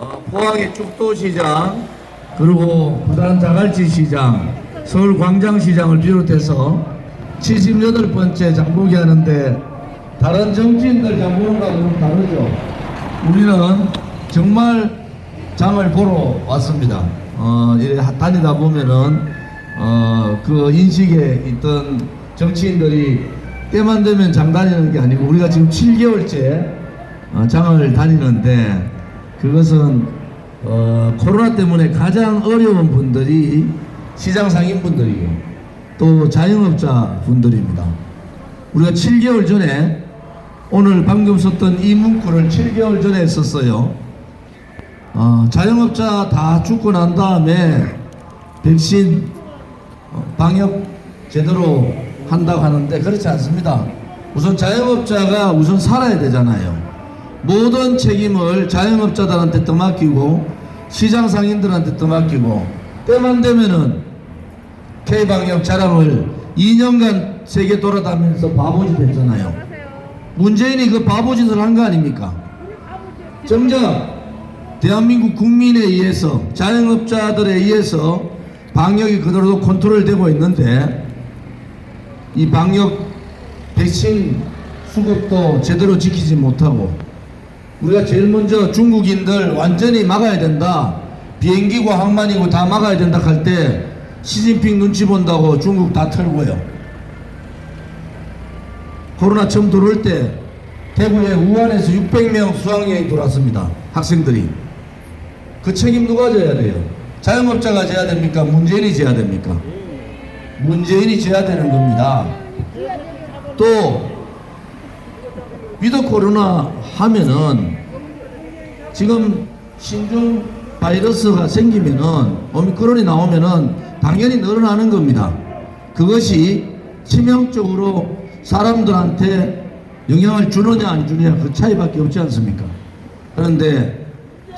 어, 포항의 죽도시장 그리고 부산 자갈치시장 서울 광장시장을 비롯해서 78번째 장보기 하는데 다른 정치인들 장보는 거하고는 다르죠. 우리는 정말 장을 보러 왔습니다. 어, 다니다 보면은 어, 그 인식에 있던 정치인들이 때만 되면 장 다니는 게 아니고 우리가 지금 7개월째 어, 장을 다니는데 그것은 어, 코로나 때문에 가장 어려운 분들이 시장 상인분들이고 또 자영업자 분들입니다. 우리가 7개월 전에 오늘 방금 썼던 이 문구를 7개월 전에 썼어요. 어, 자영업자 다 죽고 난 다음에 백신 어, 방역 제대로 한다고 하는데 그렇지 않습니다. 우선 자영업자가 우선 살아야 되잖아요. 모든 책임을 자영업자들한테 떠맡기고 시장 상인들한테 떠맡기고 때만 되면은 K방역 자랑을 2년간 세계 돌아다니면서 바보짓 했잖아요. 문재인이 그 바보짓을 한 거 아닙니까? 정작 대한민국 국민에 의해서 자영업자들에 의해서 방역이 그대로 컨트롤되고 있는데 이 방역 백신 수급도 제대로 지키지 못하고 우리가 제일 먼저 중국인들 완전히 막아야 된다 비행기고 항만이고 다 막아야 된다 할 때 시진핑 눈치 본다고 중국 다 털고요 코로나 처음 들어올 때 대구에 우한에서 600명 수학여행 들어왔습니다 학생들이 그 책임 누가 져야 돼요? 자영업자가 져야 됩니까? 문재인이 져야 됩니까? 문재인이 져야 되는 겁니다. 또 위드 코로나 하면은 지금 신종 바이러스가 생기면은 오미크론이 나오면은 당연히 늘어나는 겁니다. 그것이 치명적으로 사람들한테 영향을 주느냐 안 주느냐 그 차이밖에 없지 않습니까? 그런데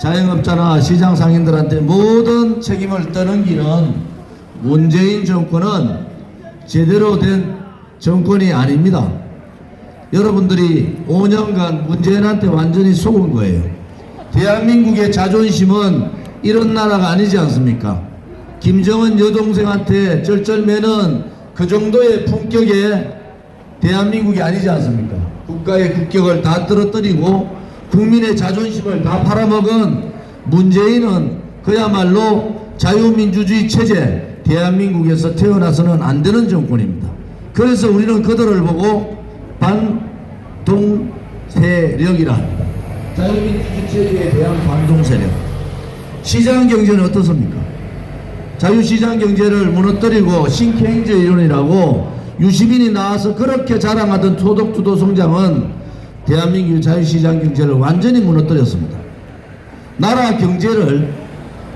자영업자나 시장 상인들한테 모든 책임을 떠넘기는 문재인 정권은 제대로 된 정권이 아닙니다. 여러분들이 5년간 문재인한테 완전히 속은 거예요. 대한민국의 자존심은 이런 나라가 아니지 않습니까? 김정은 여동생한테 쩔쩔매는 그 정도의 품격의 대한민국이 아니지 않습니까? 국가의 국격을 다 떨어뜨리고 국민의 자존심을 다 팔아먹은 문재인은 그야말로 자유민주주의 체제 대한민국에서 태어나서는 안 되는 정권입니다. 그래서 우리는 그들을 보고 반동세력이라 합니다. 자유민주주의 체제에 대한 반동 세력. 시장 경제는 어떻습니까? 자유시장 경제를 무너뜨리고 신케인즈 이론이라고 유시민이 나와서 그렇게 자랑하던 토독투도 성장은 대한민국 자유시장 경제를 완전히 무너뜨렸습니다. 나라 경제를,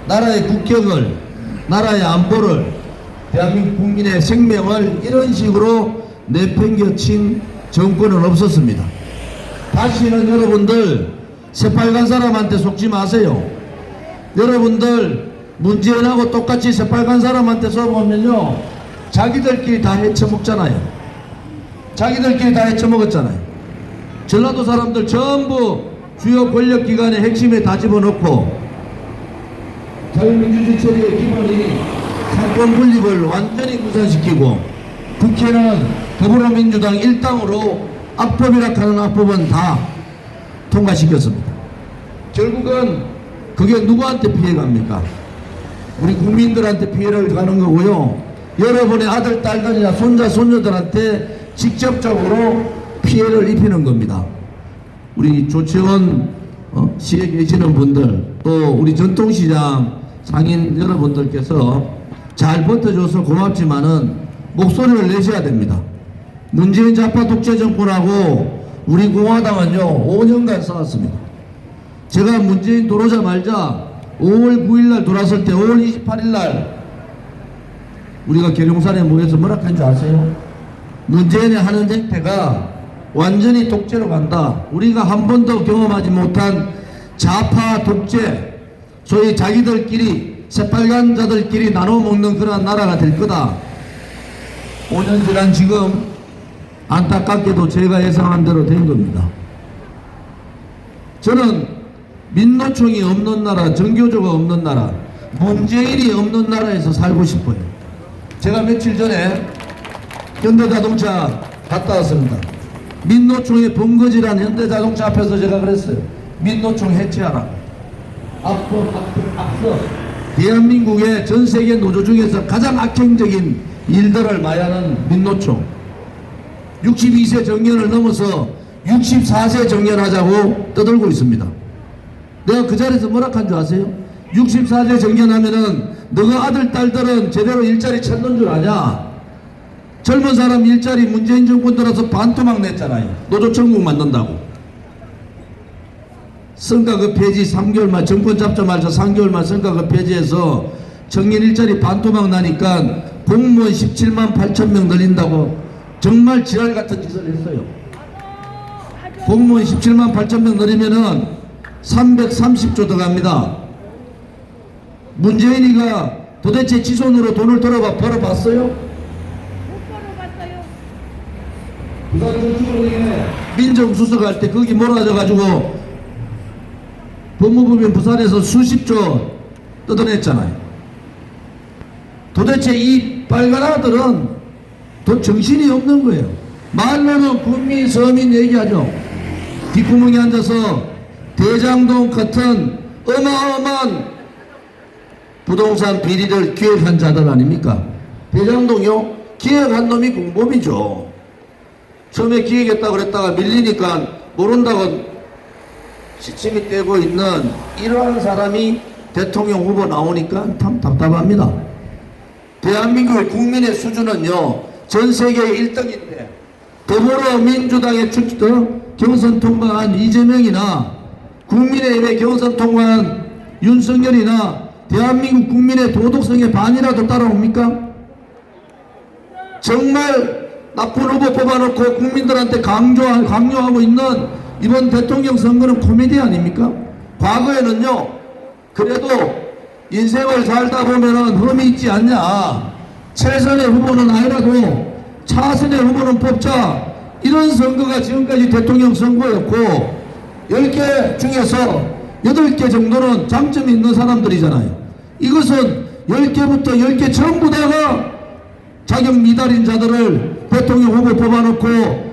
나라의 국격을, 나라의 안보를, 대한민국 국민의 생명을 이런 식으로 내팽겨친 정권은 없었습니다. 다시는 여러분들 새빨간 사람한테 속지 마세요. 여러분들 문재인하고 똑같이 새빨간 사람한테 써보면요 자기들끼리 다 헤쳐먹잖아요. 자기들끼리 다 헤쳐먹었잖아요. 전라도 사람들 전부 주요 권력기관의 핵심에 다 집어넣고 자유민주주의 체제의 기본이 사건 분립을 완전히 무산시키고 국회는 더불어민주당 일당으로 악법이라 하는 악법은 다 통과시켰습니다. 결국은 그게 누구한테 피해갑니까? 우리 국민들한테 피해를 가는 거고요. 여러분의 아들, 딸들이나 손자, 손녀들한테 직접적으로 피해를 입히는 겁니다. 우리 조치원 어, 시에 계시는 분들 또 우리 전통시장 상인 여러분들께서 잘 버텨줘서 고맙지만은 목소리를 내셔야 됩니다. 문재인 좌파 독재 정권하고 우리 공화당은요 5년간 싸웠습니다. 제가 문재인 들어오자마자 5월 9일 날 돌아설 때 5월 28일 날 우리가 계룡산에 모여서 뭐라 한줄 아세요? 문재인의 하는 행태가 완전히 독재로 간다. 우리가 한 번도 경험하지 못한 좌파 독재, 소위 자기들끼리 새빨간 자들끼리 나눠 먹는 그런 나라가 될 거다. 5년 지난 지금 안타깝게도 제가 예상한 대로 된 겁니다. 저는 민노총이 없는 나라, 정교조가 없는 나라, 문재인이 없는 나라에서 살고 싶어요. 제가 며칠 전에 현대자동차 갔다 왔습니다. 민노총의 본거지란 현대자동차 앞에서 제가 그랬어요. 민노총 해체하라. 앞서, 앞서, 앞서 대한민국의 전 세계 노조 중에서 가장 악행적인 일들을 마야하는 민노총. 62세 정년을 넘어서 64세 정년하자고 떠들고 있습니다. 내가 그 자리에서 뭐라 한 줄 아세요? 64세 정년하면은 너가 아들, 딸들은 제대로 일자리 찾는 줄 아냐? 젊은 사람 일자리 문재인 정권 들어서 반토막 냈잖아요. 노조 천국 만든다고. 성과급 폐지 3개월 만 정권 잡자마자 3개월 만 성과급 폐지해서 정년 일자리 반토막 나니까 공무원 17만 8천 명 늘린다고 정말 지랄 같은 짓을 했어요. 공무원 17만 8천 명 늘리면은 330조 들어갑니다. 문재인이가 도대체 지 손으로 돈을 벌어봐, 벌어봤어요? 부산저축은행에 민정수석 할 때 거기 몰아져가지고 법무부면 부산에서 수십조 뜯어냈잖아요. 도대체 이 빨간 아들은 도 정신이 없는 거예요. 말로는 국민, 서민 얘기하죠. 뒷구멍에 앉아서 대장동 같은 어마어마한 부동산 비리를 기획한 자들 아닙니까? 대장동요? 기획한 놈이 공범이죠. 처음에 기획했다고 그랬다가 밀리니까 모른다고 시침이 떼고 있는 이러한 사람이 대통령 후보 나오니까 참 답답합니다. 대한민국의 국민의 수준은요, 전 세계 1등인데, 더불어민주당의? 경선 통과한 이재명이나 국민의힘의 경선 통과한 윤석열이나 대한민국 국민의 도덕성에 반이라도 따라옵니까? 정말 나쁜 후보 뽑아놓고 국민들한테 강조, 강요하고 있는 이번 대통령 선거는 코미디 아닙니까? 과거에는요, 그래도 인생을 살다 보면은 흠이 있지 않냐. 최선의 후보는 아니라도 차선의 후보는 뽑자. 이런 선거가 지금까지 대통령 선거였고, 10개 중에서 8개 정도는 장점이 있는 사람들이잖아요. 이것은 10개부터 10개 전부 다가 자격 미달인 자들을 대통령 후보 뽑아놓고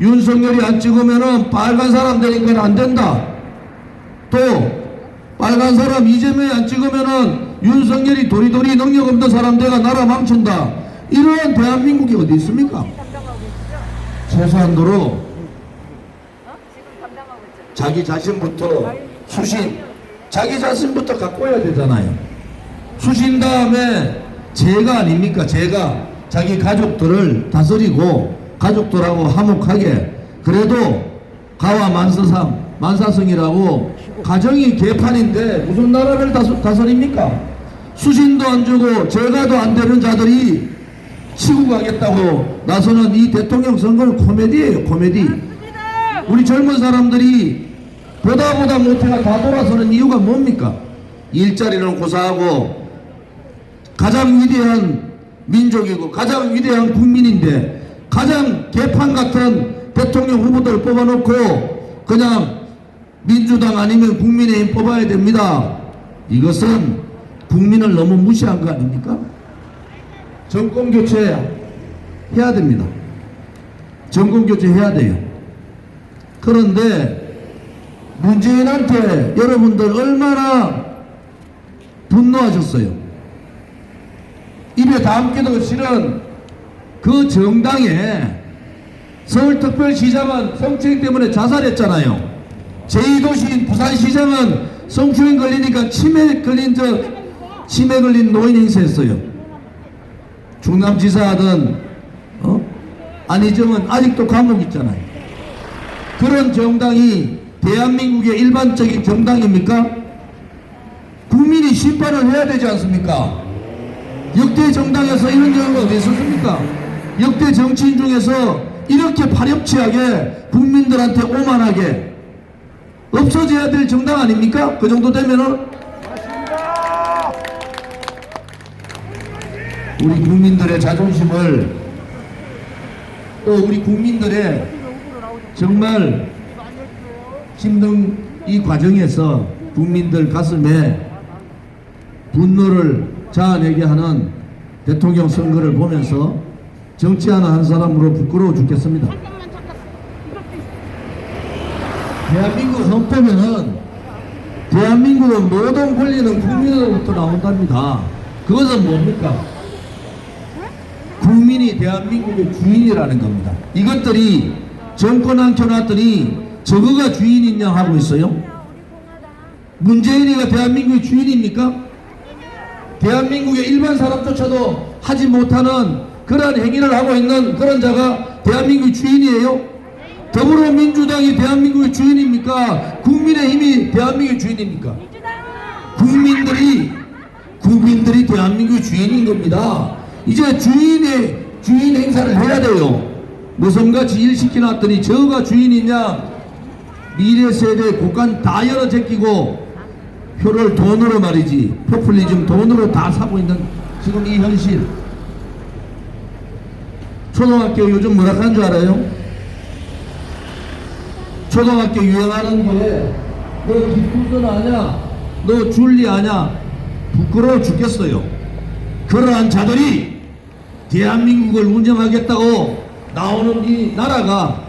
윤석열이 안 찍으면은 빨간 사람 되니까 안 된다. 또 빨간 사람 이재명이 안 찍으면은 윤석열이 도리도리 능력 없는 사람 내가 나라 망친다. 이러한 대한민국이 어디 있습니까? 최소한도로? 자기 자신부터 수신, 자기 자신부터 가꿔야 되잖아요. 수신 다음에 제가 아닙니까? 제가 자기 가족들을 다스리고 가족들하고 화목하게 그래도 가와 만사상 만사성이라고 가정이 개판인데 무슨 나라를 다스, 다스립니까? 수신도 안 주고 제가도 안 되는 자들이 치고 가겠다고 나서는 이 대통령 선거는 코미디예요 코미디 우리 젊은 사람들이 보다 보다 못해가 다 돌아서는 이유가 뭡니까? 일자리는 고사하고 가장 위대한 민족이고 가장 위대한 국민인데 가장 개판 같은 대통령 후보들 뽑아놓고 그냥 민주당 아니면 국민의힘 뽑아야 됩니다. 이것은 국민을 너무 무시한 거 아닙니까? 정권 교체 해야 됩니다. 정권 교체 해야 돼요. 그런데 문재인한테 여러분들 얼마나 분노하셨어요? 입에 담기도 싫은 그 정당에 서울특별시장은 성추행 때문에 자살했잖아요. 제2도시인 부산시장은 성추행 걸리니까 치매 걸린 저 치매 걸린 노인 행세했어요. 충남지사 하던 어? 안희정은 아직도 감옥 있잖아요. 그런 정당이 대한민국의 일반적인 정당입니까? 국민이 심판을 해야 되지 않습니까? 역대 정당에서 이런 경우가 어디 있었습니까? 역대 정치인 중에서 이렇게 파렴치하게 국민들한테 오만하게 없어져야 될 정당 아닙니까? 그 정도 되면은 우리 국민들의 자존심을 또 우리 국민들의 정말 힘든 이 과정에서 국민들 가슴에 분노를 자아내게 하는 대통령 선거를 보면서 정치하는 한 사람으로 부끄러워 죽겠습니다. 대한민국 헌법에는 대한민국의 모든 권리는 국민으로부터 나온답니다. 그것은 뭡니까? 국민이 대한민국의 주인이라는 겁니다. 이것들이 정권 앉혀놨더니 저거가 주인이냐 하고 있어요. 문재인이가 대한민국의 주인입니까? 대한민국의 일반 사람조차도 하지 못하는 그러한 행위를 하고 있는 그런 자가 대한민국의 주인이에요? 더불어민주당이 대한민국의 주인입니까? 국민의힘이 대한민국의 주인입니까? 국민들이 국민들이 대한민국의 주인인 겁니다. 이제 주인의 주인 행사를 해야 돼요. 무슨같이 일 시켜놨더니 저가 주인이냐? 미래 세대 국간 다 열어 제끼고 표를 돈으로 말이지 포퓰리즘 돈으로 다 사고 있는 지금 이 현실. 초등학교 요즘 뭐라 하는 줄 알아요? 초등학교 유행하는 거에 너 김풍선 아냐? 너 줄리 아냐? 부끄러워 죽겠어요. 그러한 자들이 대한민국을 운영하겠다고 나오는 이 나라가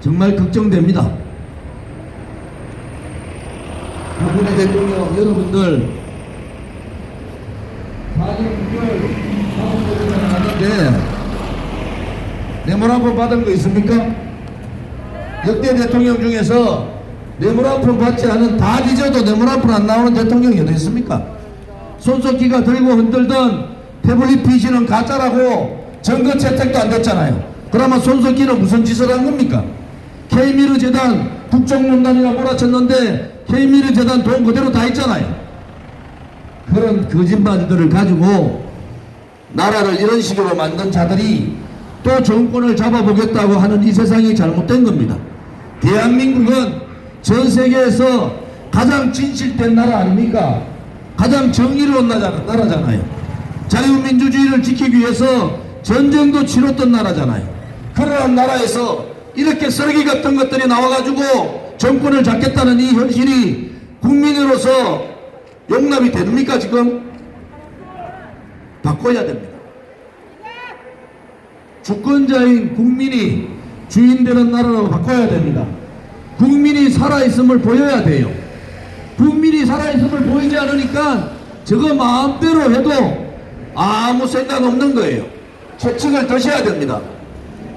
정말 걱정됩니다. 박근혜 대통령 여러분들 사진 6개월 사무소에 나갔는데 뇌물 한번 받은 거 있습니까? 역대 대통령 중에서 푼 받지 않은 다 뒤져도 푼안 나오는 대통령이 어디 있습니까? 손석희가 들고 흔들던 태블릿 PC는 가짜라고 증거 채택도 안 됐잖아요. 그러면 손석희는 무슨 짓을 한 겁니까? K미르 재단 국정농단이라 몰아쳤는데 K미르 재단 돈 그대로 다 있잖아요. 그런 거짓말들을 가지고 나라를 이런 식으로 만든 자들이 또 정권을 잡아보겠다고 하는 이 세상이 잘못된 겁니다. 대한민국은 전 세계에서 가장 진실된 나라 아닙니까? 가장 정의로운 나라- 나라잖아요. 자유민주주의를 지키기 위해서 전쟁도 치렀던 나라잖아요. 그러한 나라에서 이렇게 쓰레기 같은 것들이 나와가지고 정권을 잡겠다는 이 현실이 국민으로서 용납이 됩니까 지금? 바꿔야 됩니다. 주권자인 국민이 주인되는 나라로 바꿔야 됩니다. 국민이 살아있음을 보여야 돼요. 국민이 살아있음을 보이지 않으니까 저거 마음대로 해도 아무 생각 없는 거예요. 채찍을 드셔야 됩니다.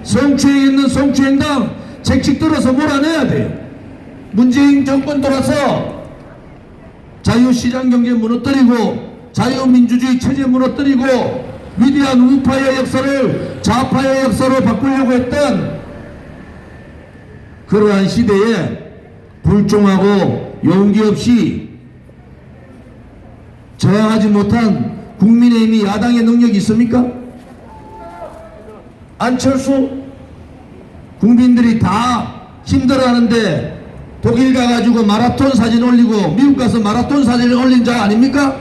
성추행 있는 성추행당 채찍 들어서 몰아내야 돼요. 문재인 정권 돌아서 자유시장 경제 무너뜨리고 자유민주주의 체제 무너뜨리고 위대한 우파의 역사를 좌파의 역사로 바꾸려고 했던 그러한 시대에 불종하고 용기 없이 저항하지 못한 국민의힘이 야당의 능력이 있습니까? 안철수 국민들이 다 힘들어하는데 독일 가가지고 마라톤 사진 올리고 미국 가서 마라톤 사진을 올린 자 아닙니까?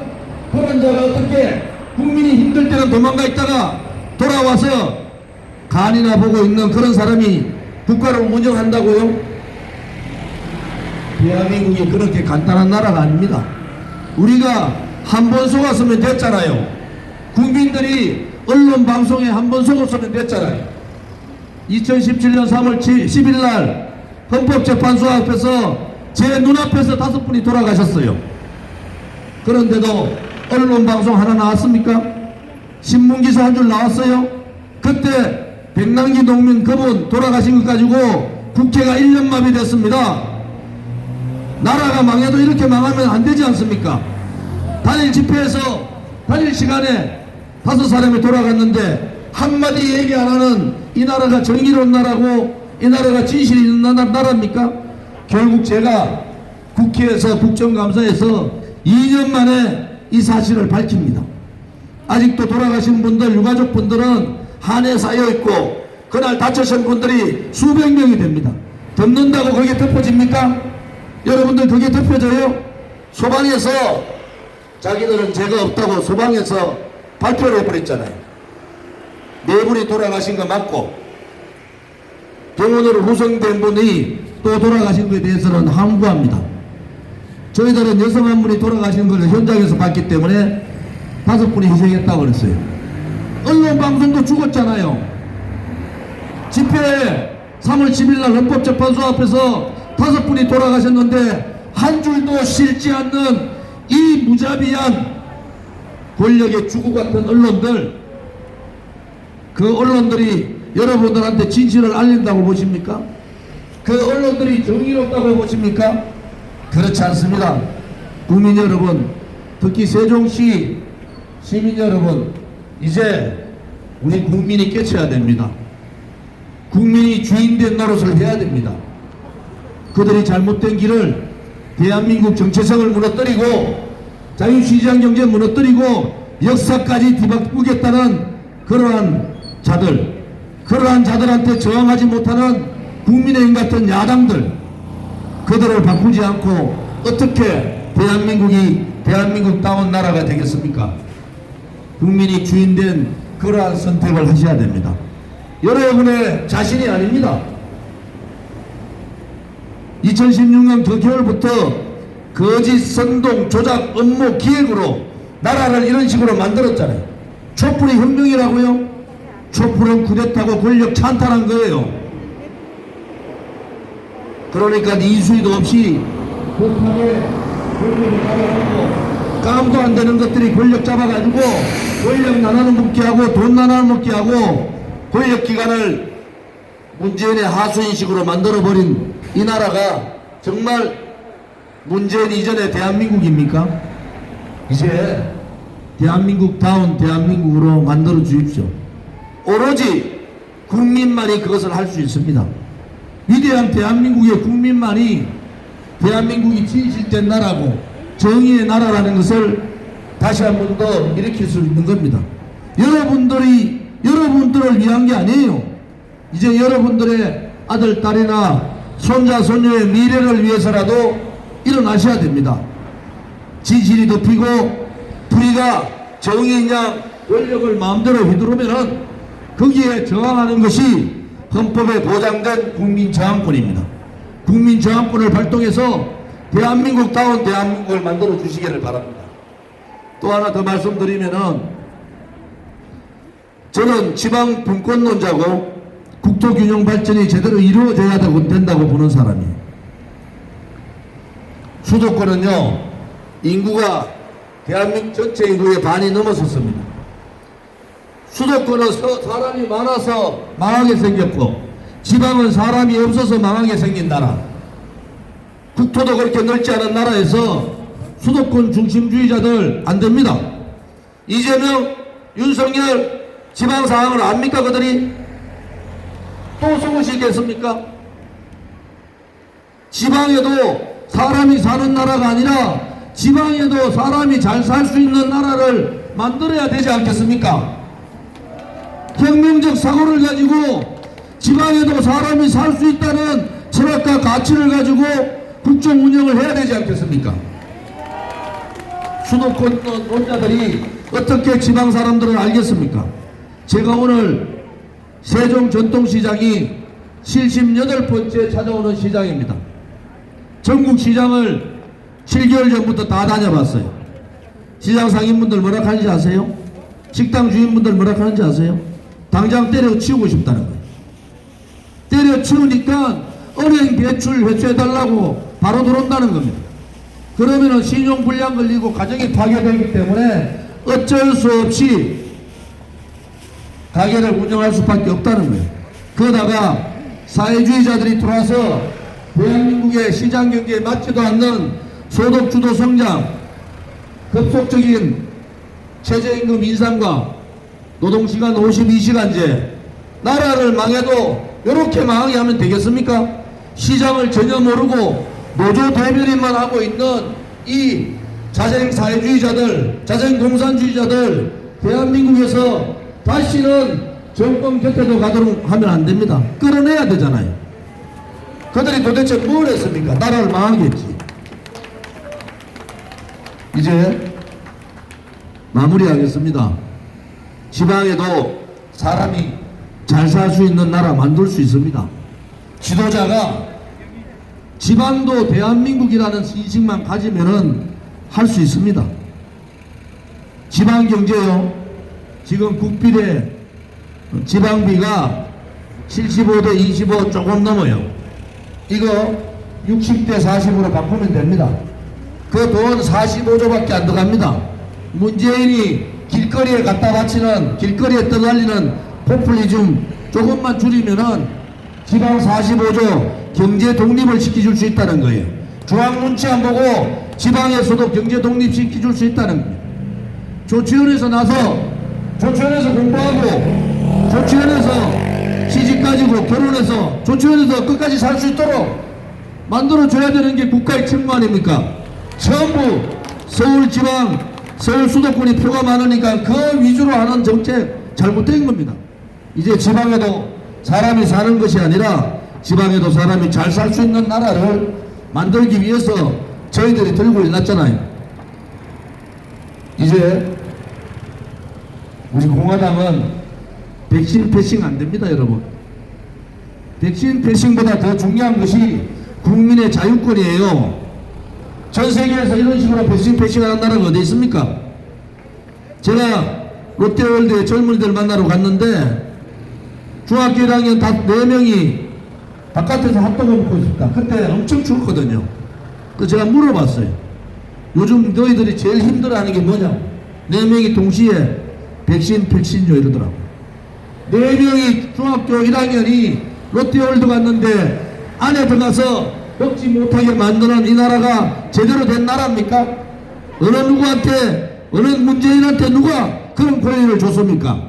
그런 자가 어떻게 국민이 힘들 때는 도망가 있다가 돌아와서 간이나 보고 있는 그런 사람이 국가를 운영한다고요? 대한민국이 그렇게 간단한 나라가 아닙니다. 우리가 한 번 속았으면 됐잖아요. 국민들이 언론 방송에 한 번 속았으면 됐잖아요. 2017년 3월 10일 날 헌법재판소 앞에서 제 눈앞에서 다섯 분이 돌아가셨어요. 그런데도 언론 방송 하나 나왔습니까? 신문기사 한 줄 나왔어요? 그때 백남기 농민 그분 돌아가신 것 가지고 국회가 1년 마비됐습니다. 나라가 망해도 이렇게 망하면 안 되지 않습니까? 단일 집회에서 단일 시간에 다섯 사람이 돌아갔는데 한마디 얘기 안 하는 이 나라가 정의로운 나라고 이 나라가 진실이 있는 나라, 나라입니까? 결국 제가 국회에서 국정감사에서 2년 만에 이 사실을 밝힙니다. 아직도 돌아가신 분들, 유가족 분들은 한에 쌓여 있고 그날 다치신 분들이 수백 명이 됩니다. 덮는다고 그게 덮어집니까? 여러분들 그게 덮여져요? 소방에서 자기들은 죄가 없다고 소방에서 발표를 해버렸잖아요. 네 분이 돌아가신 거 맞고 병원으로 후송된 분이 또 돌아가신 것에 대해서는 항구합니다. 저희들은 여성 한 분이 돌아가신 걸 현장에서 봤기 때문에 다섯 분이 희생했다고 그랬어요. 언론 방송도 죽었잖아요. 집회 3월 10일 날 헌법재판소 앞에서 다섯 분이 돌아가셨는데 한 줄도 실지 않는 이 무자비한 권력의 주구 같은 언론들 그 언론들이 여러분들한테 진실을 알린다고 보십니까? 그 언론들이 정의롭다고 보십니까? 그렇지 않습니다. 국민 여러분, 특히 세종시 시민 여러분, 이제 우리 국민이 깨쳐야 됩니다. 국민이 주인된 노릇을 해야 됩니다. 그들이 잘못된 길을 대한민국 정체성을 무너뜨리고 자유시장 경제 무너뜨리고 역사까지 뒤바꾸겠다는 그러한 자들, 그러한 자들한테 저항하지 못하는 국민의힘 같은 야당들, 그들을 바꾸지 않고 어떻게 대한민국이 대한민국다운 나라가 되겠습니까? 국민이 주인된 그러한 선택을 하셔야 됩니다. 여러분의 자신이 아닙니다. 2016년 그 겨울부터 거짓 선동 조작 업무 기획으로 나라를 이런 식으로 만들었잖아요. 촛불이 혁명이라고요? 촛불은 쿠데타고 권력 찬탈한 거예요. 그러니까 인수위도 없이 못하게 권력을 잡아가지고 깜도 안 되는 것들이 권력 잡아가지고 권력 나눠 먹게 하고 돈 나눠 먹게 하고 권력 기관을 문재인의 하수인식으로 만들어버린 이 나라가 정말 문재인 이전의 대한민국입니까? 이제 대한민국다운 대한민국으로 만들어 주십시오. 오로지 국민만이 그것을 할 수 있습니다. 위대한 대한민국의 국민만이 대한민국이 진실된 나라고 정의의 나라라는 것을 다시 한 번 더 일으킬 수 있는 겁니다. 여러분들이 여러분들을 위한 게 아니에요. 이제 여러분들의 아들, 딸이나 손자, 손녀의 미래를 위해서라도 일어나셔야 됩니다. 지질이 덮이고 불의가 정의냐 권력을 마음대로 휘두르면은 거기에 저항하는 것이 헌법에 보장된 국민 저항권입니다. 국민 저항권을 발동해서 대한민국다운 대한민국을 만들어 주시기를 바랍니다. 또 하나 더 말씀드리면은 저는 지방 분권론자고 국토 균형 발전이 제대로 이루어져야 된다고 보는 사람이에요. 수도권은요 인구가 대한민국 전체 인구의 반이 넘어섰습니다. 수도권은 서- 사람이 많아서 망하게 생겼고 지방은 사람이 없어서 망하게 생긴 나라. 국토도 그렇게 넓지 않은 나라에서 수도권 중심주의자들 안 됩니다. 이재명, 윤석열 지방 상황을 압니까 그들이? 또 속으시겠습니까? 지방에도 사람이 사는 나라가 아니라 지방에도 사람이 잘 살 수 있는 나라를 만들어야 되지 않겠습니까? 혁명적 사고를 가지고 지방에도 사람이 살 수 있다는 철학과 가치를 가지고 국정 운영을 해야 되지 않겠습니까? 수도권 논자들이 어떻게 지방 사람들을 알겠습니까? 제가 오늘 세종 전통시장이 78번째 찾아오는 시장입니다. 전국 시장을 7개월 전부터 다 다녀봤어요. 시장 상인분들 뭐라 하는지 아세요? 식당 주인분들 뭐라 하는지 아세요? 당장 때려치우고 싶다는 거예요. 때려치우니까 은행 대출 회수해달라고 바로 들어온다는 겁니다. 그러면은 신용 불량 걸리고 가정이 파괴되기 때문에 어쩔 수 없이 가게를 운영할 수밖에 없다는 거예요. 그러다가 사회주의자들이 들어와서 대한민국의 시장 경제에 맞지도 않는 소득 주도 성장, 급속적인 최저임금 인상과 노동시간 52시간제, 나라를 망해도 이렇게 망하게 하면 되겠습니까? 시장을 전혀 모르고 노조 대변인만 하고 있는 이 자생 사회주의자들, 자생 공산주의자들, 대한민국에서 다시는 정권 곁에도 가도록 하면 안 됩니다. 끌어내야 되잖아요. 그들이 도대체 뭘 했습니까? 나라를 망하게 했지. 이제 마무리하겠습니다. 지방에도 사람이 잘 살 수 있는 나라 만들 수 있습니다. 지도자가 지방도 대한민국이라는 인식만 가지면은 할 수 있습니다. 지방 경제요. 지금 국비례 지방비가 75대 25 조금 넘어요. 이거 60대 40으로 바꾸면 됩니다. 그 돈 45조밖에 안 들어갑니다. 문재인이 길거리에 갖다 바치는 길거리에 떠날리는 포퓰리즘 조금만 줄이면은 지방 45조 경제 독립을 시켜줄 수 있다는 거예요. 중앙 눈치 안 보고 지방에서도 경제 독립 시켜줄 수 있다는 거예요. 조치원에서 나서 조치원에서 공부하고 조치원에서 시집 가지고 결혼해서 조치원에서 끝까지 살 수 있도록 만들어 줘야 되는 게 국가의 책무 아닙니까? 전부 서울 지방 서울 수도권이 표가 많으니까 그 위주로 하는 정책 잘못된 겁니다. 이제 지방에도 사람이 사는 것이 아니라 지방에도 사람이 잘 살 수 있는 나라를 만들기 위해서 저희들이 들고 일어났잖아요. 이제 우리 공화당은 백신 패싱 안 됩니다, 여러분. 백신 패싱보다 더 중요한 것이 국민의 자유권이에요. 전 세계에서 이런 식으로 백신 패싱하는 나라가 어디 있습니까? 제가 롯데월드에 젊은이들 만나러 갔는데 중학교 1학년 다 4명이 바깥에서 핫도그 먹고 있었다. 그때 엄청 추웠거든요. 그래서 제가 물어봤어요. 요즘 너희들이 제일 힘들어하는 게 뭐냐? 네 명이 동시에 백신 백신요 이러더라고. 네 명이 중학교 1학년이 롯데월드 갔는데 안에 들어가서 먹지 못하게 만드는 이 나라가 제대로 된 나라입니까? 어느 누구한테 어느 문재인한테 누가 그런 권리를 줬습니까?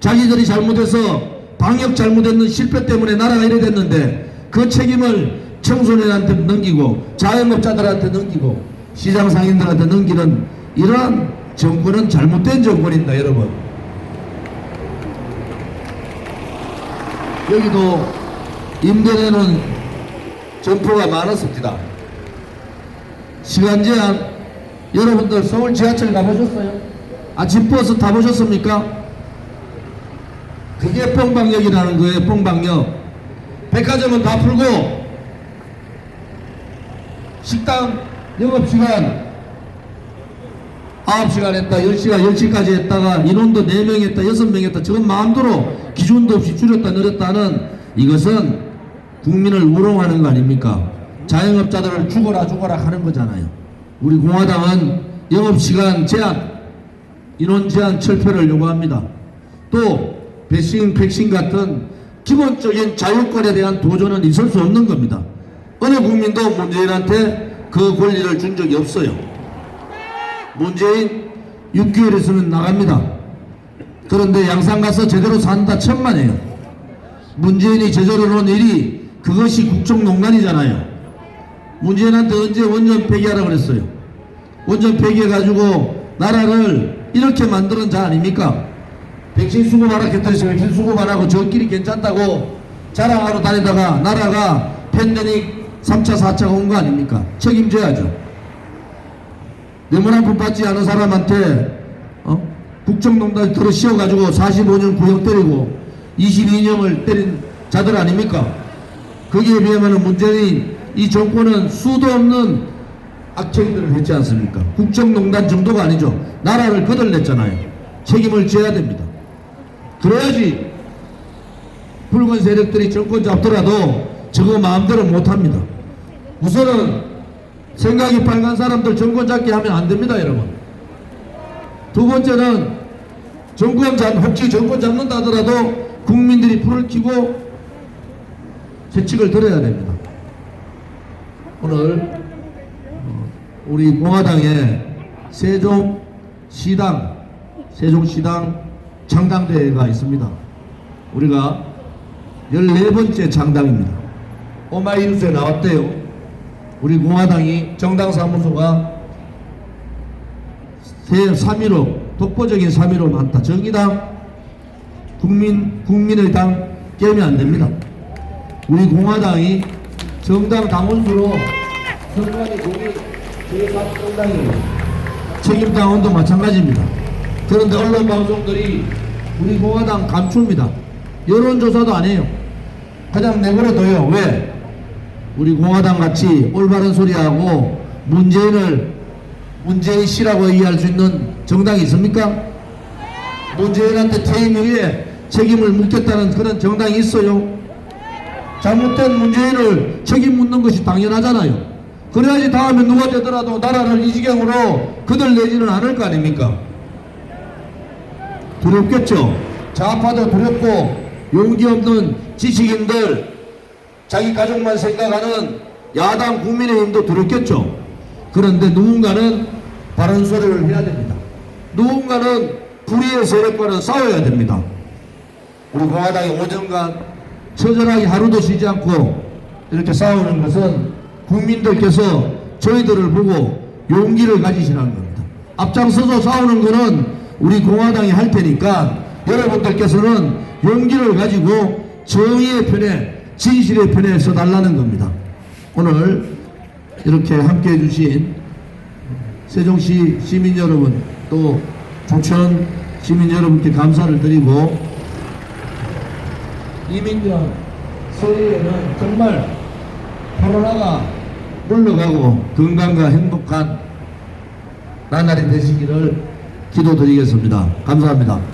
자기들이 잘못해서 방역 잘못했는 실패 때문에 나라가 이래 됐는데 그 책임을 청소년한테 넘기고 자영업자들한테 넘기고 시장 상인들한테 넘기는 이러한 정권은 잘못된 정권입니다 여러분 여기도 임대내는 점포가 많았습니다 시간 제한 여러분들 서울 지하철 가보셨어요? 아침 버스 타보셨습니까? 그게 뽕방역이라는 거예요, 뽕방역. 백화점은 다 풀고, 식당 영업시간 9시간 했다, 10시간, 10시까지 했다가 인원도 4명 했다, 6명 했다, 저건 마음대로 기준도 없이 줄였다, 늘렸다는 이것은 국민을 우롱하는 거 아닙니까? 자영업자들을 죽어라, 죽어라 하는 거잖아요. 우리 공화당은 영업시간 제한, 인원 제한 철폐를 요구합니다. 또 백신, 백신 같은 기본적인 자유권에 대한 도전은 있을 수 없는 겁니다. 어느 국민도 문재인한테 그 권리를 준 적이 없어요. 문재인 6개월 있으면 나갑니다. 그런데 양산 가서 제대로 산다 천만에요. 문재인이 제대로 놓은 일이 그것이 국정농단이잖아요. 문재인한테 언제 원전 폐기하라고 그랬어요. 원전 폐기해가지고 나라를 이렇게 만드는 자 아닙니까? 백신 수급 하락했더니 백신 수급 안 하고 저끼리 괜찮다고 자랑하러 다니다가 나라가 팬데믹 3차, 4차가 온 거 아닙니까? 책임져야죠. 뇌물 한푼 받지 않은 사람한테 어? 국정농단 들어 씌워가지고 45년 구형 때리고 22년을 때린 자들 아닙니까? 거기에 비하면 문재인 이 정권은 수도 없는 악행들을 했지 않습니까? 국정농단 정도가 아니죠. 나라를 거덜냈잖아요. 책임을 져야 됩니다. 그래야지 붉은 세력들이 정권 잡더라도 저거 마음대로 못합니다. 우선은 생각이 빨간 사람들 정권 잡게 하면 안 됩니다, 여러분. 두 번째는 정권 잡, 혹시 정권 잡는다 하더라도 국민들이 불을 켜고 세칙을 들어야 됩니다. 오늘 어, 우리 공화당의 세종시당, 세종시당 창당대회가 있습니다. 우리가 14번째 창당입니다. 오마이뉴스에 나왔대요. 우리 공화당이 정당사무소가 세 3위로 독보적인 3위로 많다. 정의당, 국민, 국민의 당 깨면 안 됩니다. 우리 공화당이 정당 당원수로 선관위 공이 제3정당이에요. 책임당원도 마찬가지입니다. 그런데 언론 방송들이 우리 공화당 감춥니다. 여론조사도 안 해요. 그냥 내버려둬요. 왜? 우리 공화당 같이 올바른 소리하고 문재인을 문재인 씨라고 이해할 수 있는 정당이 있습니까? 문재인한테 퇴임 후에 책임을 묻겠다는 그런 정당이 있어요? 잘못된 문재인을 책임 묻는 것이 당연하잖아요. 그래야지 다음에 누가 되더라도 나라를 이 지경으로 그들 내지는 않을 거 아닙니까? 두렵겠죠? 좌파도 두렵고 용기 없는 지식인들 자기 가족만 생각하는 야당 국민의힘도 두렵겠죠? 그런데 누군가는 바른 소리를 해야 됩니다. 누군가는 불의의 세력과는 싸워야 됩니다. 우리 공화당이 5년간 처절하게 하루도 쉬지 않고 이렇게 싸우는 것은 국민들께서 저희들을 보고 용기를 가지시라는 겁니다. 앞장서서 싸우는 것은 우리 공화당이 할 테니까 여러분들께서는 용기를 가지고 정의의 편에 진실의 편에 서달라는 겁니다. 오늘 이렇게 함께 해주신 세종시 시민 여러분 또 조천 시민 여러분께 감사를 드리고 이민년 서해에는 정말 코로나가 물러가고 건강과 행복한 나날이 되시기를 기도드리겠습니다. 감사합니다.